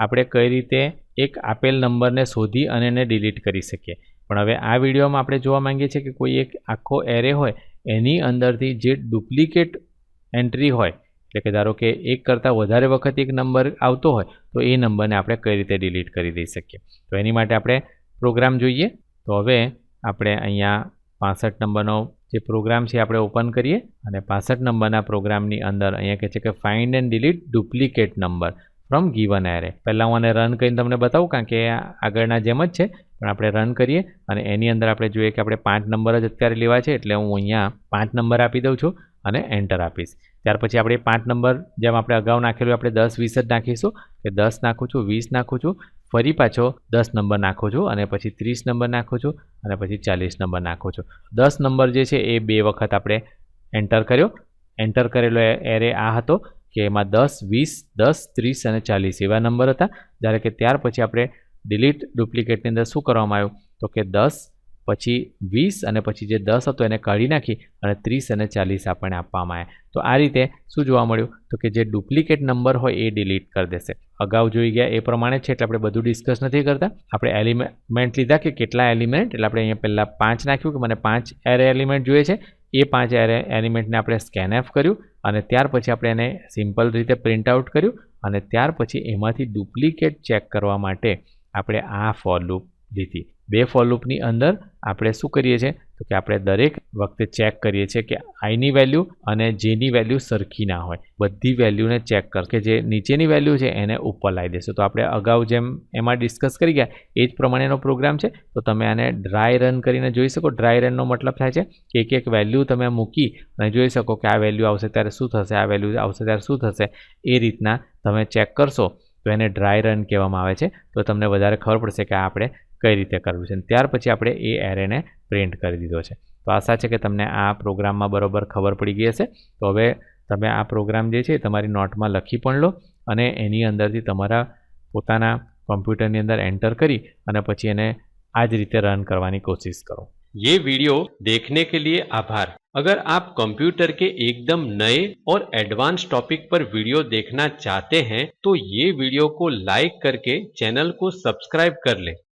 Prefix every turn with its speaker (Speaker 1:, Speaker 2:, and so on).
Speaker 1: આપણે કઈ રીતે એક આપેલ નંબરને શોધી અને એને ડિલીટ કરી શકીએ. પણ હવે આ વિડીયોમાં આપણે જોવા માંગીએ છીએ કે કોઈ એક આખો એરે હોય, એની અંદરથી જે ડુપ્લિકેટ એન્ટ્રી હોય, એટલે કે ધારો કે એક કરતાં વધારે વખત એક નંબર આવતો હોય, તો એ નંબરને આપણે કઈ રીતે ડિલીટ કરી દઈ શકીએ. તો એની માટે આપણે પ્રોગ્રામ જોઈએ. તો હવે આપણે અહીંયા પાસઠ નંબરનો જે પ્રોગ્રામ છે આપણે ઓપન કરીએ અને પાસઠ નંબરના પ્રોગ્રામની અંદર અહીંયા કહે છે કે find and delete duplicate number from given array પહેલાં હું આને રન કરીને તમને બતાવું, કારણ કે આગળના જેમ જ છે, પણ આપણે રન કરીએ અને એની અંદર આપણે જોઈએ કે આપણે પાંચ નંબર જ અત્યારે લેવા છે, એટલે હું અહીંયા પાંચ નંબર આપી દઉં છું અને એન્ટર આપીશ. ત્યાર પછી આપણે પાંચ નંબર જેમ આપણે અગાઉ નાખેલું, આપણે દસ, વીસ જ નાખીશું. કે દસ નાખું છું, વીસ નાખું છું, ફરી પાછો દસ નંબર નાખું છું અને પછી ત્રીસ નંબર નાખું છું અને પછી ચાલીસ નંબર નાખું છું. દસ નંબર જે છે, એ બે વખત આપણે એન્ટર કર્યો. એન્ટર કરેલો એરે આ હતો. કે એમાં દસ, વીસ, દસ, ત્રીસ અને ચાલીસ એવા નંબર હતા. જ્યારે કે ત્યાર પછી આપણે ડિલીટ ડુપ્લિકેટની અંદર શું કરવામાં આવ્યું? તો કે દસ, પછી વીસ અને પછી જે દસ હતો એને કાઢી નાખી અને ત્રીસ અને ચાલીસ આપણને આપવામાં આવ્યા. તો આ રીતે શું જોવા મળ્યું? તો કે જે ડુપ્લિકેટ નંબર હોય એ ડિલીટ કરી દેશે. અગાઉ જોઈ ગયા એ પ્રમાણે છે, એટલે આપણે બધું ડિસ્કસ નથી કરતા. આપણે એલિમેન્ટ લીધા કે કેટલા એલિમેન્ટ એટલે આપણે અહીંયા પહેલાં પાંચ નાખ્યું કે મને પાંચ એરે એલિમેન્ટ જોઈએ છે. એ પાંચ એરે એલિમેન્ટને આપણે સ્કેન એફ કર્યું. અને ત્યાર પછી આપણે એને સિમ્પલ રીતે પ્રિન્ટ આઉટ કર્યું અને ત્યાર પછી એમાંથી ડુપ્લિકેટ ચેક કરવા માટે આપણે આ ફોર લૂપ લીધી. બે ફોર લૂપની અંદર આપણે શું કરીએ છીએ? તો કે આપણે દરેક વખતે ચેક કરીએ છીએ કે આઈની વેલ્યુ અને જેની વેલ્યુ સરખી ના હોય. બધી વેલ્યુને ચેક કર કે જે નીચેની વેલ્યુ છે એને ઉપર લાવી દેશું. તો આપણે અગાઉ જેમ એમાં ડિસ્કસ કરી ગયા, એ જ પ્રમાણેનો પ્રોગ્રામ છે. તો તમે આને ડ્રાય રન કરીને જોઈ શકો. ડ્રાય રનનો મતલબ થાય છે કે એક એક વેલ્યુ તમે મૂકી અને જોઈ શકો કે આ વેલ્યુ આવશે ત્યારે શું થશે, આ વેલ્યુ આવશે ત્યારે શું થશે. એ રીતના તમે ચેક કરશો તો એને ડ્રાય રન કહેવામાં આવે છે. તો તમને વધારે ખબર પડશે કે આપણે કઈ રીતે કરવું છે. ત્યાર પછી આપણે એ એરેને પ્રિન્ટ કરી દીધો છે તો આશા છે કે તમને આ પ્રોગ્રામમાં બરોબર ખબર પડી ગઈ હશે તો હવે તમે આ પ્રોગ્રામ જે છે તમારી નોટમાં લખી પણ લો અને એની અંદરથી તમારા પોતાના કમ્પ્યુટરની અંદર એન્ટર કરી અને પછી એને આ જ રીતે રન કરવાની કોશિશ કરો
Speaker 2: ये वीडियो देखने के लिए आभार अगर आप कंप्यूटर के एकदम नए और एडवांस टॉपिक पर वीडियो देखना चाहते हैं तो ये वीडियो को लाइक करके चैनल को सब्सक्राइब कर लें